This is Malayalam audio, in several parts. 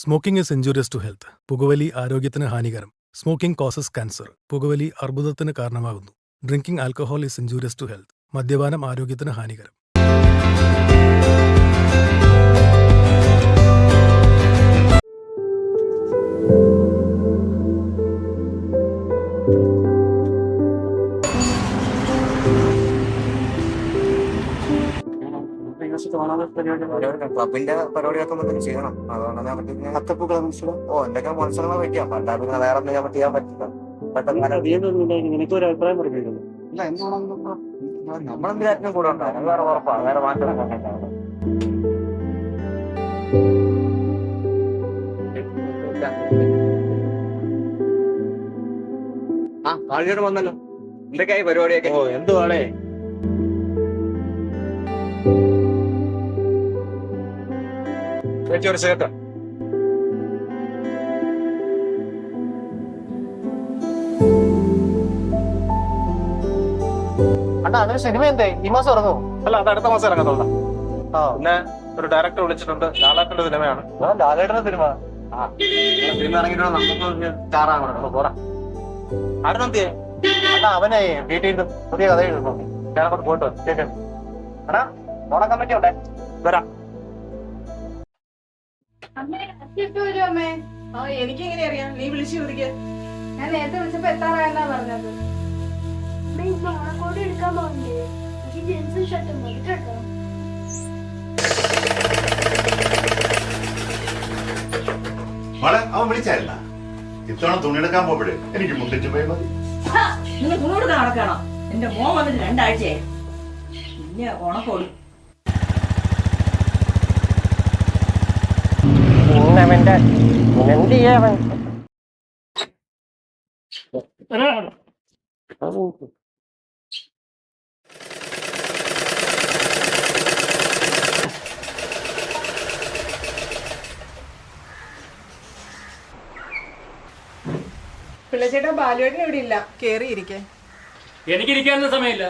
Smoking is injurious to health പുകവലി ആരോഗ്യത്തിന് ഹാനികരം. സ്മോക്കിംഗ് കോസസ് ക്യാൻസർ പുകവലി അർബുദത്തിന് കാരണമാകുന്നു. Drinking alcohol is injurious to health മദ്യപാനം ആരോഗ്യത്തിന് ഹാനികരം. ക്ലബിന്റെ പരിപാടിയൊക്കെ എന്തെങ്കിലും ചെയ്യണം അതുകൊണ്ടാണ് ഞാൻ പറ്റി അത്തപ്പൂക്കളെ മനസ്സിലാവും ഓ എന്തൊക്കെ മത്സരങ്ങൾ വെക്കാം. അല്ലാതെ പിന്നെ വേറെ എന്തെങ്കിലും നമുക്ക് ചെയ്യാൻ പറ്റില്ല. പെട്ടെന്ന് നിനക്ക് ഒരു അഭിപ്രായം പറഞ്ഞിരുന്നു ഇല്ല എന്തുകൊണ്ടാണ് നമ്മളെന്തിനായിട്ടും കൂടെ ഉണ്ടാവും അത് വേറെ ഉറപ്പാണ് വേറെ മാറ്റം ആ കാളിയോട് വന്നല്ലോ. എന്തൊക്കെയായി പരിപാടിയൊക്കെ? ഓ എന്തുവാണേ ചേച്ചി ഒരു സേട്ട് അണ്ണാ അതൊരു സിനിമ എന്തേ? ഈ മാസം ഇറങ്ങോ അല്ല അത് അടുത്ത മാസം ഇറങ്ങത്തുള്ള പിന്നെ ഒരു ഡയറക്ടർ വിളിച്ചിട്ടുണ്ട്. ലാലാട്ടിന്റെ സിനിമയാണ്. ലാലേട്ടന്റെ സിനിമ? സിനിമ ഇറങ്ങിയിട്ട് നമുക്ക് സ്റ്റാറാണ് പോരാ. ആരെന്തിയെ അണ്ണാ അവനെ വീട്ടിൽ പുതിയ കഥ എഴുതുന്നു. പോയിട്ട് കേട്ടോ അണ്ണാ ഓണം കമ്മിറ്റി ഉണ്ടേ വരാം. അമ്മേ ആ എനിക്ക് എങ്ങനെ അറിയാം? നീ വിളിച്ചു ചോദിക്കുക ഞാൻ നേരത്തെ വിളിച്ചപ്പോ എത്താറായെന്നാ പറഞ്ഞത്. ഓണക്കോടി എടുക്കാൻ പോകണ്ടേ എനിക്ക് ജീൻസും ഷർട്ടും മതി കേട്ടോ. മോളെ അവൻ വിളിച്ചായിരുന്ന? ഇത്തവണ തുണിയെടുക്കാൻ പോകുമ്പോഴേ എനിക്ക് മുട്ടിച്ചു പോയി മതി. നിങ്ങൾ കൂടുതൽ നടക്കണം? എന്റെ മോൻ വന്നിട്ട് രണ്ടാഴ്ചയായി. പിന്നെ ഉണക്കോടി അവന്റെ എന്ത് ചെയ്യാവൻ പിള്ളച്ചേട്ടാ ബാലുവേട്ടൻ ഇവിടെ ഇല്ല. കേറിയിരിക്കെ. എനിക്കിരിക്കാനൊന്നും സമയമില്ല.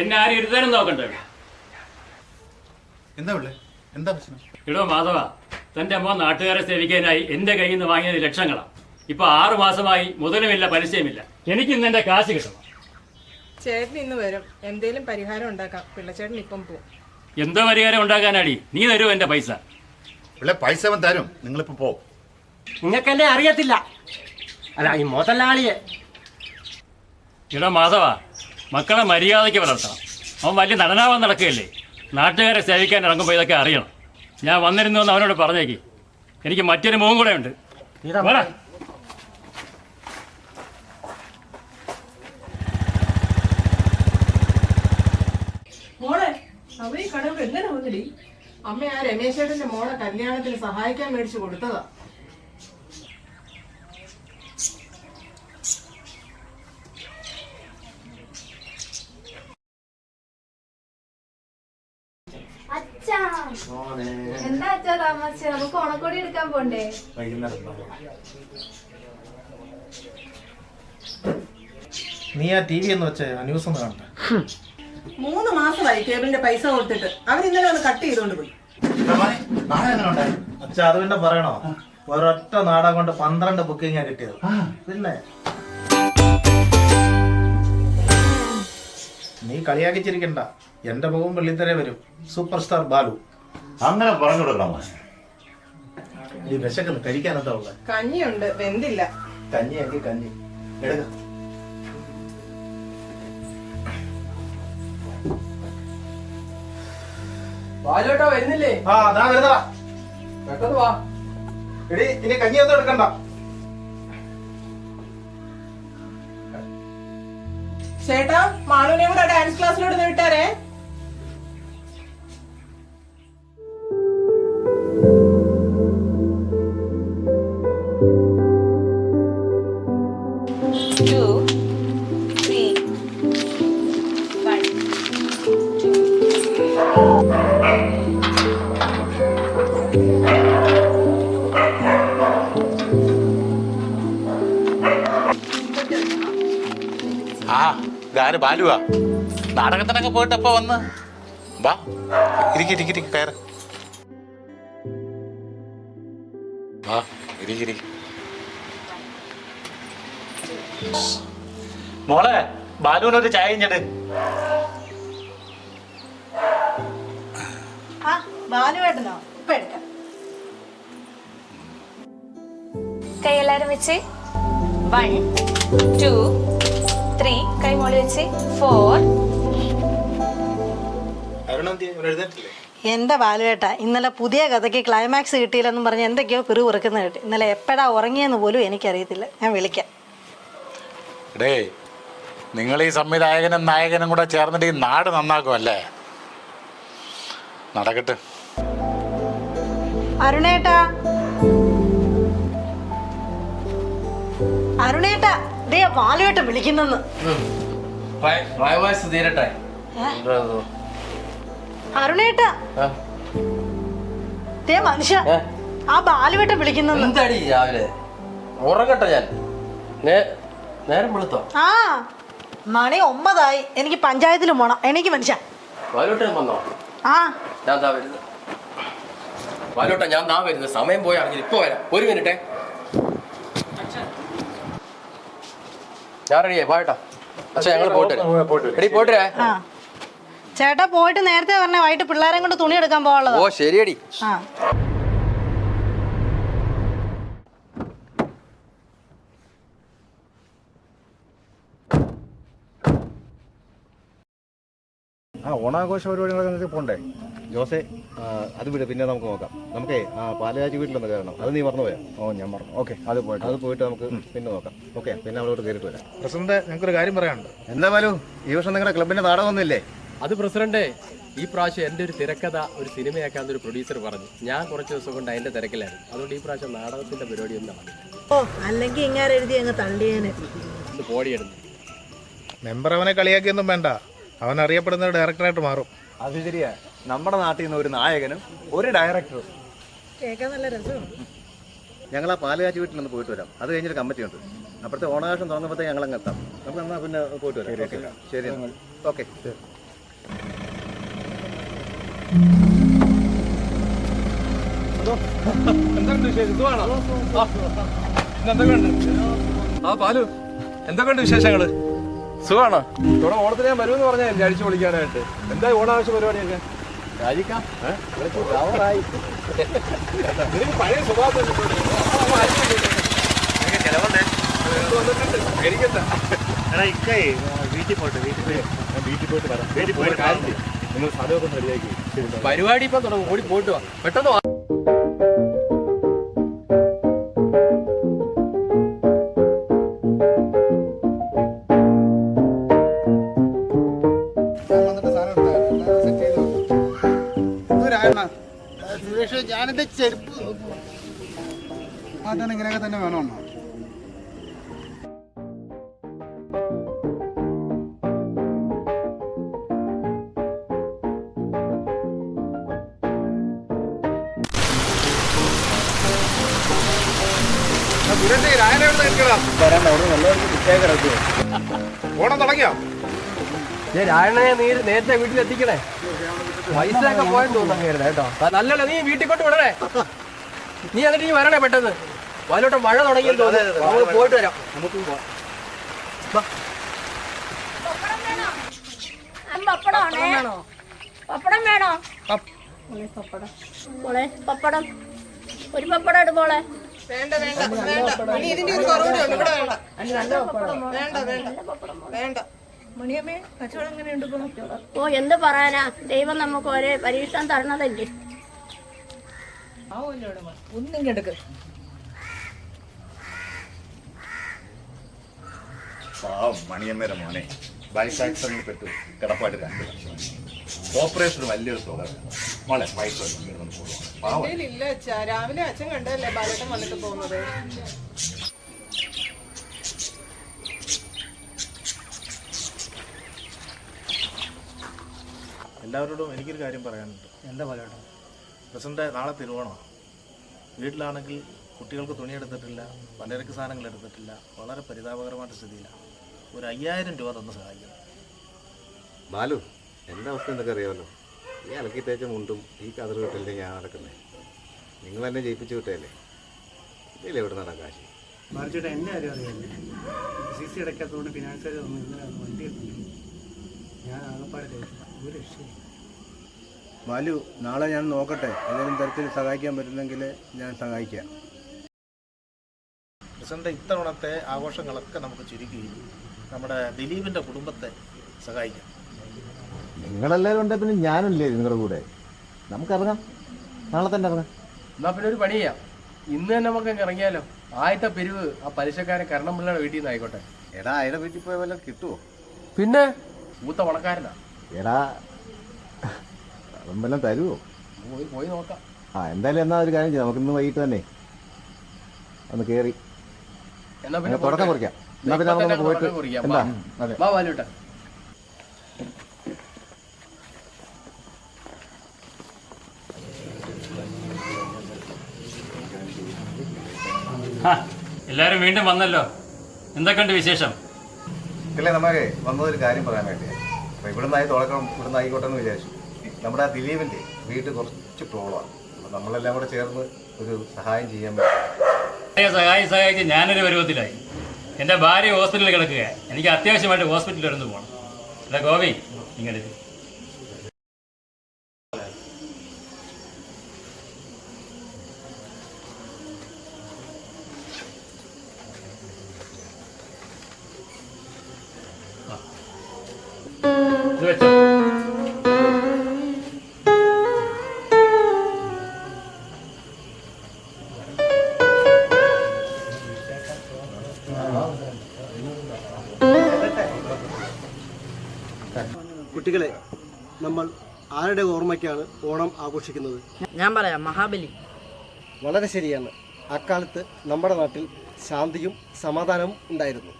എന്നെ ആരും ഇരുത്താനും നോക്കണ്ട എന്താ പിള്ളേ? എന്താ പ്രശ്നം? ഇടോ മാധവ. തന്റെ അമ്മ നാട്ടുകാരെ സേവിക്കാനായി എന്റെ കയ്യിൽ നിന്ന് വാങ്ങിയത് ലക്ഷങ്ങളാണ്. ഇപ്പൊ ആറു മാസമായി മുതലുമില്ല പലിശയുമില്ല. എനിക്ക് ഇന്ന് എന്റെ കാശ് കിട്ടണം. ചേട്ടൻ ഇന്ന് വരും. എന്തേലും പരിഹാരം ഉണ്ടാക്കാം. പിള്ളച്ചേട്ടൻ ഇപ്പം പോവും. എന്തോ പരിഹാരം ഉണ്ടാക്കാനാടി? നീ തരൂ എന്റെ പൈസ. പിള്ളേ പൈസ അവൻ തരും. നിങ്ങളിപ്പോ പോ. നിങ്ങൾക്കെന്നെ അറിയത്തില്ല. അല്ല ഈ മുതലാളിയെ. ഇടോ മാധവ മക്കളെ മര്യാദയ്ക്ക് വളർത്തണം. അവൻ വലിയ നടനാവാൻ നടക്കുകയല്ലേ? നാട്ടുകാരെ സേവിക്കാൻ ഇറങ്ങുമ്പോൾ ഇതൊക്കെ അറിയണം. ഞാൻ വന്നിരുന്നു എന്ന് അവനോട് പറഞ്ഞേക്ക്. എനിക്ക് മറ്റൊരു മോൻ കൂടെ ഉണ്ട്. വാടാ. മോളെ അവ ഈ കടവ് എങ്ങനെ വന്നിടി? അമ്മ ആ രമേശേട്ടന്റെ മോളെ കല്യാണത്തിന് സഹായിക്കാൻ മേടിച്ചു കൊടുത്തതാ. അച്ഛാ. താമസിച്ച നമുക്ക് ഓണക്കോടി എടുക്കാൻ പോണ്ടേ? നീ ആ ടി വി എന്ന് വെച്ച ന്യൂസ് ഒന്ന് കാണട്ടെ മൂന്ന് മാസമായി കേബിളിന്റെ പൈസ കൊടുത്തിട്ട്. അവൻ ഇന്നലെ ഒന്ന് കട്ട് ചെയ്തോണ്ട് പോയി. അച്ഛാ അത് പിന്നെ പറയണോ? ഒരൊറ്റ നാടകം കൊണ്ട് പന്ത്രണ്ട് ബുക്കിംഗ് കിട്ടിയത്. പിന്നെ? നീ കളിയാക്കിച്ചിരിക്കണ്ട. എന്റെ മുഖം വെള്ളിത്തരെ വരും. Super star Balu. അങ്ങനെ പറഞ്ഞു കൊടുക്കണം ഈ വിശക്കുന്നു. കഴിക്കാൻ എന്താ ഉള്ളത് കഞ്ഞിയുണ്ട്. വെന്തില്ല. കഞ്ഞിയാക്കി കഞ്ഞി. എടുക്ക. ബാലോട്ടോ വരുന്നില്ലേ? ആ അതാ വരുന്നതാ. പെട്ടെന്ന് വാ. എടി ഇനി കഞ്ഞിയൊന്നും എടുക്കണ്ട. ചേട്ടാ മാളുവിനെ കൂടെ ഡാൻസ് ക്ലാസ്സിലോട്ട് ഒന്ന് വിട്ടാരേ? ബാലുവാ നാടകത്തിനൊക്കെ പോയിട്ട് എപ്പോ വന്ന്? വാ ഇരിക്കി ഇരിക്കി കയറ്. ഇരിക്കി ഇരിക്കി. മോളെ ബാലുവിനൊരു ചായ ഇഞ്ഞിട്ട് ആ ബാലുവേട്ടനോ ഇപ്പൊ എടുക്കാം. കൈ എല്ലാരും വെച്ച്. വൺ ടു ത്രീ കൈ മോളി വെച്ച് ഫോർ എന്റെ ബാലുവേട്ട ഇന്നലെ പുതിയ കഥയ്ക്ക് ക്ലൈമാക്സ് കിട്ടിയില്ലെന്നും പറഞ്ഞ് എന്തൊക്കെയോ പിറു ഉറക്കുന്ന കിട്ടി. ഇന്നലെ എപ്പോഴാ ഉറങ്ങിയെന്ന് പോലും എനിക്കറിയത്തില്ല. ഞാൻ വിളിക്കാം. ഡേ നിങ്ങൾ ഈ സംവിധായകനും നായകനും കൂടെ ചേർന്നിട്ട് ഈ നാട് നന്നാക്കുമല്ലേ നടക്കട്ടെ. അരുണേട്ടാ. അരുണേട്ടാ. ദേ ബാലുവേട്ടൻ വിളിക്കുന്നെന്ന്. അരുണേട്ടാ. ദേ മനുഷ്യ ആ ബാലുവേട്ടൻ വിളിക്കുന്നെന്ന്. എന്താടി രാവിലെ? ഉറങ്ങട്ടെ ഞാൻ. നേരം വെളുത്തോ? ആ മണി ഒമ്പതായി. എനിക്ക് പഞ്ചായത്തിൽ പോണം. എനിക്ക് മനുഷ്യ. വന്നോ? ആ. ഞാൻ വരുന്നത് വാലോട്ട ഞാൻ ദാ വരുന്നത് സമയം പോയി അറിഞ്ഞില്ല. ഇപ്പൊ വരാം. ഒരു മിനിറ്റേ. ഞാൻ റെഡിയായി പോയട്ടാ അച്ഛാ ഞങ്ങൾ പോയിട്ട് വരാം. എടീ പോയിട്ട് വരാം. ആ. ചേട്ടാ പോയിട്ട് നേരത്തെ പറഞ്ഞ വൈകിട്ട് പിള്ളേരെ കൊണ്ട് തുണി എടുക്കാൻ പോവാ ഓ ശരിയടി. ആ. ഓണാഘോഷ പരിപാടികളൊക്കെ പോണ്ടേ? ജോസെ അത് വിട് പിന്നെ നമുക്ക് നോക്കാം. നമുക്കേ ആ പാലരാജ് വീട്ടിലൊന്ന് കയറണം. അത് നീ മറന്നു പോയാ ഓ ഞാൻ മറന്നു. ഓക്കെ അത് പോയിട്ട് അത് പോയിട്ട്. നമുക്ക് പിന്നെ നോക്കാം. ഓക്കെ പിന്നെ അവളോട് കയറിയിട്ട് വരാം. പ്രസിഡന്റ് ഞങ്ങൾക്കൊരു കാര്യം പറയാനുണ്ട്. എന്താ ബാലു? ഈ വർഷം നിങ്ങളുടെ ക്ലബിന്റെ നാടകമൊന്നുമില്ലേ അത് പ്രസിഡന്റ് ഈ പ്രാവശ്യം എന്റെ ഒരു തിരക്കഥ ഒരു സിനിമയാക്കാന്ന് ഒരു പ്രൊഡ്യൂസർ പറഞ്ഞു. ഞാൻ കുറച്ച് ദിവസം കൊണ്ട് അതിന്റെ തിരക്കിലായിരുന്നു. അതുകൊണ്ട് ഈ പ്രാവശ്യം നാടകത്തിന്റെ പരിപാടി ഒന്നും നടന്നില്ല. ഓ അല്ലെങ്കിൽ ഇങ്ങനെ എഴുതി അങ്ങ് തള്ളിയേനെ. പോടിയെടുന്നു. മെമ്പർ അവനെ കളിയാക്കിയൊന്നും വേണ്ട. അവൻ അറിയപ്പെടുന്ന ഒരു ഡയറക്ടറായിട്ട് മാറും. അത് ശരിയാ. നമ്മുടെ നാട്ടിൽ നിന്ന് ഒരു നായകനും ഒരു ഡയറക്ടറും. കേൾക്കാൻ നല്ല രസം ഞങ്ങൾ ആ പാലുകാച്ചി വീട്ടിൽ നിന്ന് പോയിട്ട് വരാം. അത് കഴിഞ്ഞൊരു കമ്മിറ്റി ഉണ്ട്. അപ്പോഴത്തെ ഓണാഘോഷം തുടങ്ങുമ്പോഴത്തേക്ക് ഞങ്ങൾ അങ്ങ് എത്താം. നമുക്ക് എന്നാൽ പിന്നെ പോയിട്ട് വരാം. ഓക്കെ. ശരി ഓക്കെ. ആ പാലു എന്തൊക്കെയുണ്ട് വിശേഷങ്ങൾ? സുഖാണോ? ഇവിടെ ഓണത്തിന് ഞാൻ വരുമെന്ന് പറഞ്ഞാൽ അടിച്ചു വിളിക്കാനായിട്ട് എന്താ ഓണാവശ്യ പരിപാടിയൊക്കെ? രാജിക്കാം. പഴയ സ്വഭാവം വീട്ടിൽ പോയിട്ട് വീട്ടിൽ പോയി. വീട്ടിൽ പോയിട്ട് വരാം. വീട്ടിൽ പോയിട്ട് നിങ്ങൾ പരിപാടി ഇപ്പൊ തുടങ്ങും. ഓടി പോയിട്ട് വാ. പെട്ടെന്ന് മാറ്റാൻ ഇങ്ങനെയൊക്കെ തന്നെ വേണമെന്നോ ഓണം തുടങ്ങിയോ? രായണനെ നീ നേരത്തെ വീട്ടിലെത്തിക്കണേ. പൈസ ഒക്കെ പോയെന്ന് തോന്നുന്നു കേട്ടോ. നല്ലല്ലോ നീ വീട്ടിൽ കൊണ്ട് വിടണേ. നീ എന്നിട്ട് നീ വരണേ പെട്ടെന്ന്. വലോട്ട് മഴ തുടങ്ങിയെന്ന് തോന്നുന്നു. നമുക്ക് പോയിട്ട് വരാം. നമുക്ക് പോവാം. പപ്പടം വേണോ? പപ്പടം മോളെ പപ്പടം. ഒരു പപ്പടം ഇട് മോളെ. വേണ്ട വേണ്ട വേണ്ട. ഇതിന്റെ ഒരു ഇവിടെ വേണ്ട. വേണ്ട വേണ്ട. വേണ്ട. മണിയമ്മേ കച്ചവടം എങ്ങനെയുണ്ട് ഓ എന്ത് പറയാനാ? ദൈവം നമുക്ക് ഒരേ പരീക്ഷണം തരണതല്ലേ? ഒന്നും ഒന്നിങ്ങെടുക്ക് പാവം മണിയമ്മേരെ മോനെ. ബൈക്ക് ആക്സിഡന്റിൽ പെട്ടു. കിടപ്പായിട്ട് രണ്ട് ലക്ഷം ഓപ്പറേഷൻ വലിയൊരു തുക മോളെ പൈസ. ഇല്ല രാവിലെ അച്ഛൻ കണ്ടല്ലേ ബാലേട്ടൻ വന്നിട്ട് പോകുന്നത്? എല്ലാവരോടും എനിക്കൊരു കാര്യം പറയാനുണ്ട്. എന്താ ബാലേട്ടൻ? പ്രസിഡന്റ് നാളെ തിരുവോണം. വീട്ടിലാണെങ്കിൽ കുട്ടികൾക്ക് തുണി എടുത്തിട്ടില്ല പലചരക്ക് സാധനങ്ങൾ എടുത്തിട്ടില്ല വളരെ പരിതാപകരമായിട്ട് സ്ഥിതിയിലാണ് ഒരു അയ്യായിരം രൂപ തന്ന് സഹായിക്കണം ബാലു എന്റെ അവസ്ഥ എന്തൊക്കെ അറിയാമല്ലോ. ഈ അലക്കി തേച്ച മുണ്ടും ഈ കതിർ കിട്ടില്ലേ ഞാൻ നടക്കുന്നത് നിങ്ങൾ എന്നെ ജയിപ്പിച്ചു വിട്ടല്ലേ ഇല്ലേ ഇവിടെ നടക്കാൻ കാശി? മറിച്ചിട്ട് എന്നെ അറിയാമല്ലേ സി സി അടയ്ക്കാത്തതുകൊണ്ട് ഫിനാൻസുകാർ വന്ന് ഇന്നലെ വണ്ടി ഞാൻ ആകപ്പാടെ ഒരു രക്ഷയില്ല. ബാലു നാളെ ഞാൻ നോക്കട്ടെ. ഏതെങ്കിലും തരത്തിൽ സഹായിക്കാൻ പറ്റുന്നെങ്കിൽ ഞാൻ സഹായിക്കാം. പ്രസിഡന്റ് ഇത്തവണത്തെ ആഘോഷങ്ങളൊക്കെ നമുക്ക് ചുരുക്കി. നമ്മുടെ ദിലീപിന്റെ കുടുംബത്തെ സഹായിക്കാം. നിങ്ങളെല്ലാവരും ഉണ്ടെ പിന്നെ ഞാനല്ലേ നിങ്ങളുടെ കൂടെ? നമുക്കിറങ്ങാം. നാളെ തന്നെ ഇറങ്ങാം. എന്നാ പിന്നെ ഒരു പണി ചെയ്യാം ഇന്ന് തന്നെ നമുക്ക് ഇറങ്ങിയാലോ? ആദ്യത്തെ പിരിവ് ആ പലിശക്കാരൻ കരണമ്പിള്ളയുടെ വീട്ടിൽ നിന്ന് ആയിക്കോട്ടെ. എടാ അയാളെ വീട്ടിൽ പോയ വല്ലതും കിട്ടുമോ പിന്നെ? മൂത്ത പണക്കാരനാ. എടാ വല്ലതും തരുമോ പോയി പോയി നോക്കാം. ആ എന്തായാലും എന്നാ ഒരു കാര്യം ചെയ്യാം. നമുക്ക് ഇന്ന് വൈകിട്ട് തന്നെ ഒന്ന് കയറി എന്നാ പിന്നെ തുടക്കം. കുറിക്കാം. എന്നാ പിന്നെ ഇപ്പൊ പോയിട്ട് എന്താ? അതെ. വാ ഹാ എല്ലാവരും വീണ്ടും വന്നല്ലോ. എന്തൊക്കെയുണ്ട് വിശേഷം? ഇല്ല നമുക്ക് വന്നതൊരു കാര്യം പറയാൻ വേണ്ടിയാണ് അപ്പോൾ ഇവിടുന്നായി തുടക്കം ഇവിടുന്ന് ആയിക്കോട്ടെ എന്ന് വിചാരിച്ചു. നമ്മുടെ ആ ദിലീപിന്റെ വീട്ടിൽ കുറച്ച് പ്രോളാണ് അപ്പൊ നമ്മളെല്ലാം കൂടെ ചേർന്ന് ഒരു സഹായം ചെയ്യാൻ വേണ്ടി. സഹായി സഹായിച്ച് ഞാനൊരു പരുവത്തിലായി. എന്റെ ഭാര്യ ഹോസ്പിറ്റലിൽ കിടക്കുക എനിക്ക് അത്യാവശ്യമായിട്ട് ഹോസ്പിറ്റലിൽ ഒന്ന് പോകണം അല്ല ഗോപി ഇങ്ങനെ ആരുടെ ഓർമ്മയ്ക്കാണ് ഓണം ആഘോഷിക്കുന്നത്? ഞാൻ പറയാം മഹാബലി. വളരെ ശരിയാണ്. അക്കാലത്ത് നമ്മുടെ നാട്ടിൽ ശാന്തിയും സമാധാനവും ഉണ്ടായിരുന്നു.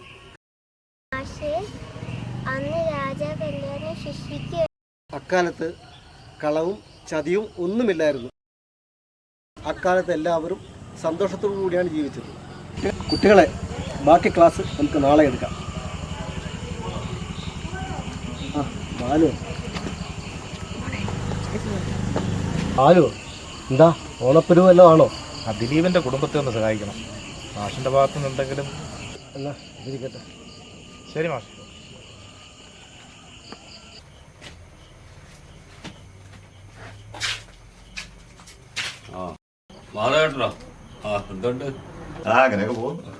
അന്ന് ശിക്ഷിക്കുക അക്കാലത്ത് കളവും ചതിയും ഒന്നുമില്ലായിരുന്നു. അക്കാലത്ത് എല്ലാവരും സന്തോഷത്തോടു കൂടിയാണ് ജീവിച്ചത്. കുട്ടികളെ ബാക്കി ക്ലാസ് നമുക്ക് നാളെ എടുക്കാം. ആ ബാലു. ബാലു എന്താ? ഓണപ്പുരു വല്ലതും ആണോ? ആ ദിലീപിന്റെ കുടുംബത്തെ ഒന്ന് സഹായിക്കണം. മാഷിന്റെ ഭാഗത്തു നിന്നെന്തെങ്കിലും എന്നാ ഇരിക്കട്ടെ ശരി മാഷ്. മാധവേട്ടനോ ആ എന്തുണ്ട്? ആ അങ്ങനെയൊക്കെ പോകുന്നു.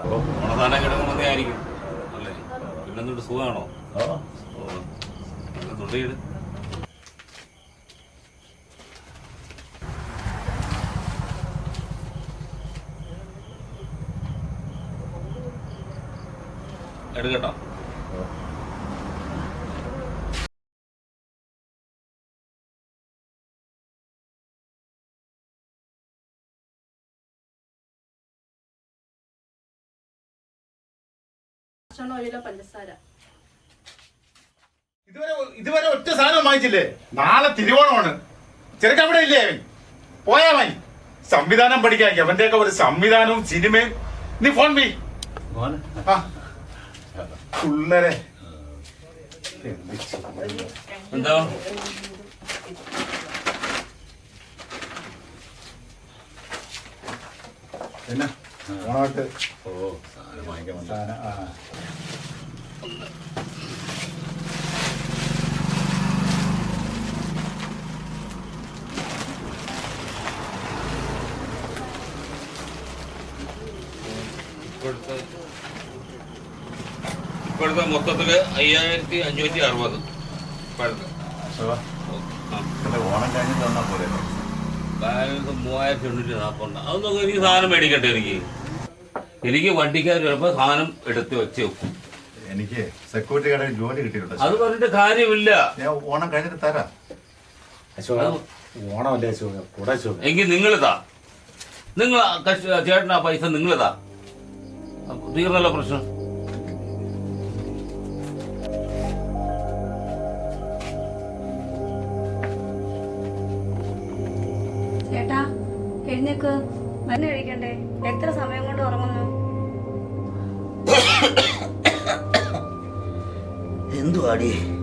അപ്പോൾ ഓണസാധനം കിടക്കുന്നതേ ആയിരിക്കും. അല്ലേ? പിന്നെന്തുണ്ട്? സുഖമാണോ? ആ. എടുക്കട്ടോ. ഇതുവരെ ഇതുവരെ ഒറ്റ സാധനം വാങ്ങിച്ചില്ലേ? നാളെ തിരുവോണമാണ്. ചെറുക്കൻ അവിടെ ഇല്ലേ അവൻ? പോയാ മതി സംവിധാനം പഠിക്കാൻ. അവന്റെയൊക്കെ ഒരു സംവിധാനവും സിനിമയും. നീ ഫോൺ വി ആ. പിള്ളേരെ എന്തോ? പിന്നെ ഓണാട്ട്. ഓ സാധനം വാങ്ങിക്കാൻ. സാധനം ആ. ഇപ്പോഴത്തെ മൊത്തത്തിൽ അയ്യായിരത്തി അഞ്ഞൂറ്റി അറുപത് ഇപ്പോഴത്തെ ബാലൻസ് മൂവായിരത്തി എണ്ണൂറ്റി നാൽപ്പത് അതൊന്നും എനിക്ക് സാധനം മേടിക്കട്ടെ എനിക്ക്? എനിക്ക് വണ്ടിക്കാർ ചിലപ്പോൾ സാധനം എടുത്ത് വെച്ച് വെക്കും. എനിക്ക് സെക്യൂരിറ്റി കടയിൽ ജോലി കിട്ടിയിട്ടുണ്ട്. അത് പറഞ്ഞിട്ട് കാര്യമില്ല. ഞാൻ ഓണം കഴിഞ്ഞിട്ട് തരാം. ഓണമല്ലേ അശോക? കൂടെ അശോക. എങ്കിൽ നിങ്ങളിതാ. നിങ്ങൾ ആ നിങ്ങൾ ചേട്ടനാ പൈസ നിങ്ങളിതാ. താ തീർന്നല്ലോ പ്രശ്നം. എഴുന്നേക്ക് മരുന്ന് കഴിക്കണ്ടേ? എത്ര സമയം കൊണ്ട് ഉറങ്ങുന്നു? എന്തുവാടി?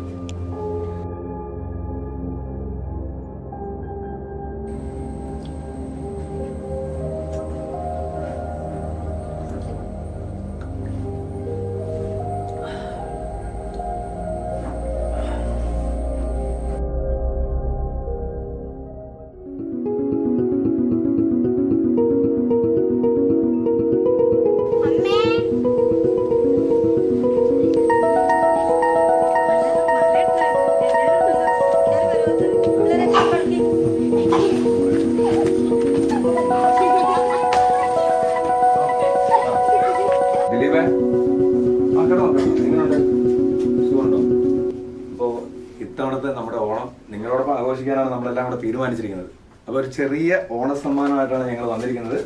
ചെറിയ ഓണസമ്മാനമായിട്ടാണ് ഞങ്ങൾ വന്നിരിക്കുന്നത്.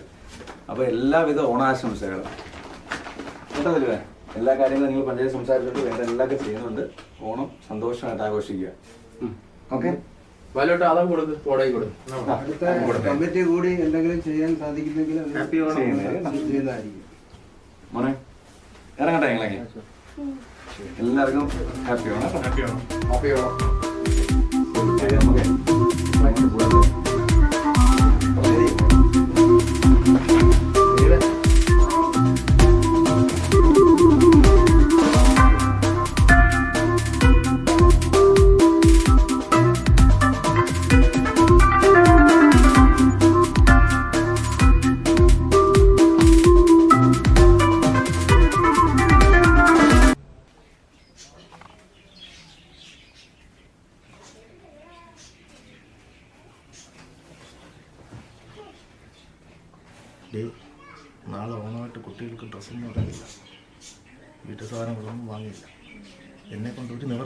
അപ്പോൾ എല്ലാവിധ ഓണാശംസകളും. കേട്ടോ തരുവേ എല്ലാ കാര്യങ്ങളും നിങ്ങൾ പഞ്ചായത്ത് സംസാരിച്ചിട്ട് വേണ്ട എല്ലാവർക്കും ചെയ്യുന്നുണ്ട്. ഓണം സന്തോഷമായിട്ട് ആഘോഷിക്കുക. ഓക്കെ? വലോട്ട് അതം കൊടുക്ക് കോടതി കൊടുക്ക്. കമ്മിറ്റി കൂടി എന്തെങ്കിലും ചെയ്യാൻ സാധിക്കുന്നെങ്കിൽ അത് ഹാപ്പി ഓണം. ചെയ്യുന്നതായിരിക്കും. മോനെ ഇറങ്ങട്ടെ ഞങ്ങളെങ്കിൽ എല്ലാവർക്കും happy Onam. Happy Onam. Happy Onam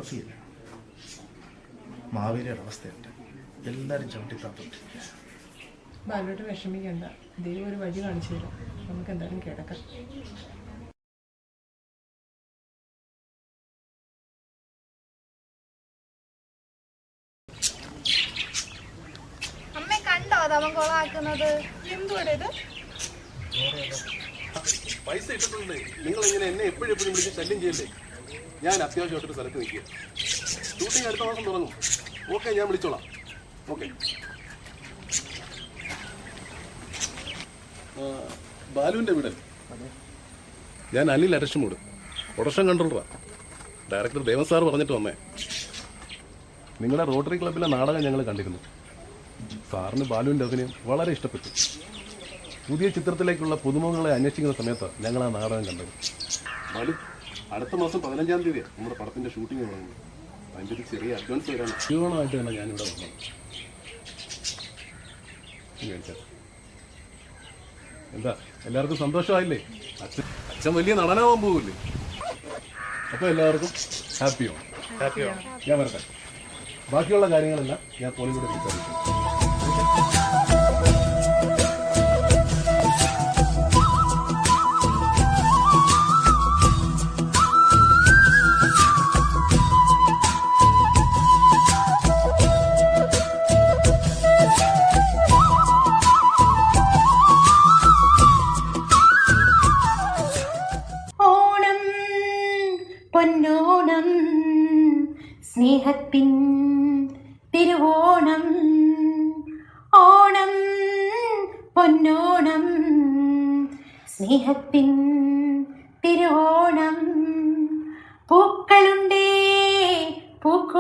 നിവർത്തിയില്ല മാവേലിയുടെ അവസ്ഥയുണ്ട്. എല്ലാവരും ചവിട്ടി താത്തോട്ട് ബാലോട്ട് വിഷമിക്കണ്ട. ദൈവം ഒരു വഴി കാണിച്ചു തരാം. നമുക്ക് എന്തായാലും കിടക്കാം. അമ്മ കണ്ടോ? അതവൻ കൊളാക്കുന്നത്. എന്തുവാടെ ഇത്? പൈസ ഇട്ടിട്ടുണ്ട്. നിങ്ങൾ ഇങ്ങനെ എന്നെ എപ്പോഴും എപ്പോഴും വിളിച്ച് ശല്യം ചെയ്യല്ലേ? ഞാൻ അത്യാവശ്യമായിട്ടൊരു സ്ഥലത്ത് നിൽക്കുക. ഷൂട്ടിംഗ് അടുത്ത മാസം തുടങ്ങും. ഓക്കെ ഞാൻ വിളിച്ചോളാം. ഓക്കെ ബാലുവിന്റെ വീട് ഞാൻ അനിൽ അരശുമൂട് പ്രൊഡക്ഷൻ കൺട്രോളറാണ് ഡയറക്ടർ ദേവൻ സാർ പറഞ്ഞിട്ട് വന്നേ. നിങ്ങളുടെ റോട്ടറി ക്ലബിലെ നാടകം ഞങ്ങൾ കണ്ടിരുന്നു. സാറിന് ബാലുവിന്റെ അഭിനയം വളരെ ഇഷ്ടപ്പെട്ടു. പുതിയ ചിത്രത്തിലേക്കുള്ള പുതുമുഖങ്ങളെ അന്വേഷിക്കുന്ന സമയത്ത് ഞങ്ങൾ ആ നാടകം കണ്ടത്. ബാലു അടുത്ത മാസം പതിനഞ്ചാം തീയതി നമ്മുടെ പടത്തിന്റെ ഷൂട്ടിംഗ് തുടങ്ങുന്നത്. അതിന്റെ ഒരു ചെറിയ അഡ്വാൻസ് വരാണ് ജീവനമായിട്ട് തന്നെ ഞാനിവിടെ വന്നത്. എന്താ? എല്ലാവർക്കും സന്തോഷമായില്ലേ? അച്ഛൻ അച്ഛൻ വലിയ നടനാവാൻ പോകില്ലേ അപ്പോൾ എല്ലാവർക്കും ഹാപ്പിയോ ഹാപ്പിയോ ഞാൻ വരട്ടെ. ബാക്കിയുള്ള കാര്യങ്ങളെല്ലാം ഞാൻ പോളിവുഡ് കൂടെ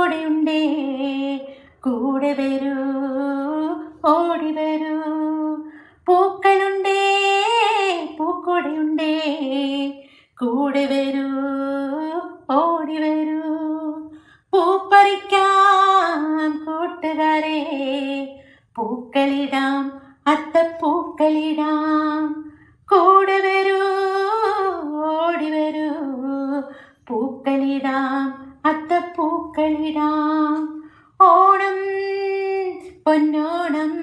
കൂടെയുണ്ടേ. കൂടെ വരൂ ഓടി വരൂ. പൂക്കളുണ്ടേ പൂക്കൂടെയുണ്ടേ. കൂടെ വരൂ ഓടി വരൂ. പൂപ്പറിക്കാൻ കൂട്ടുകാരെ. പൂക്കളിടാം അത്തപ്പൂക്കളിടാം. കൂടെ വരൂ ഓടി വരൂ. പൂക്കളിടാം അത്തപ്പൂക്കളിടാം ഓണം പൊന്നോണം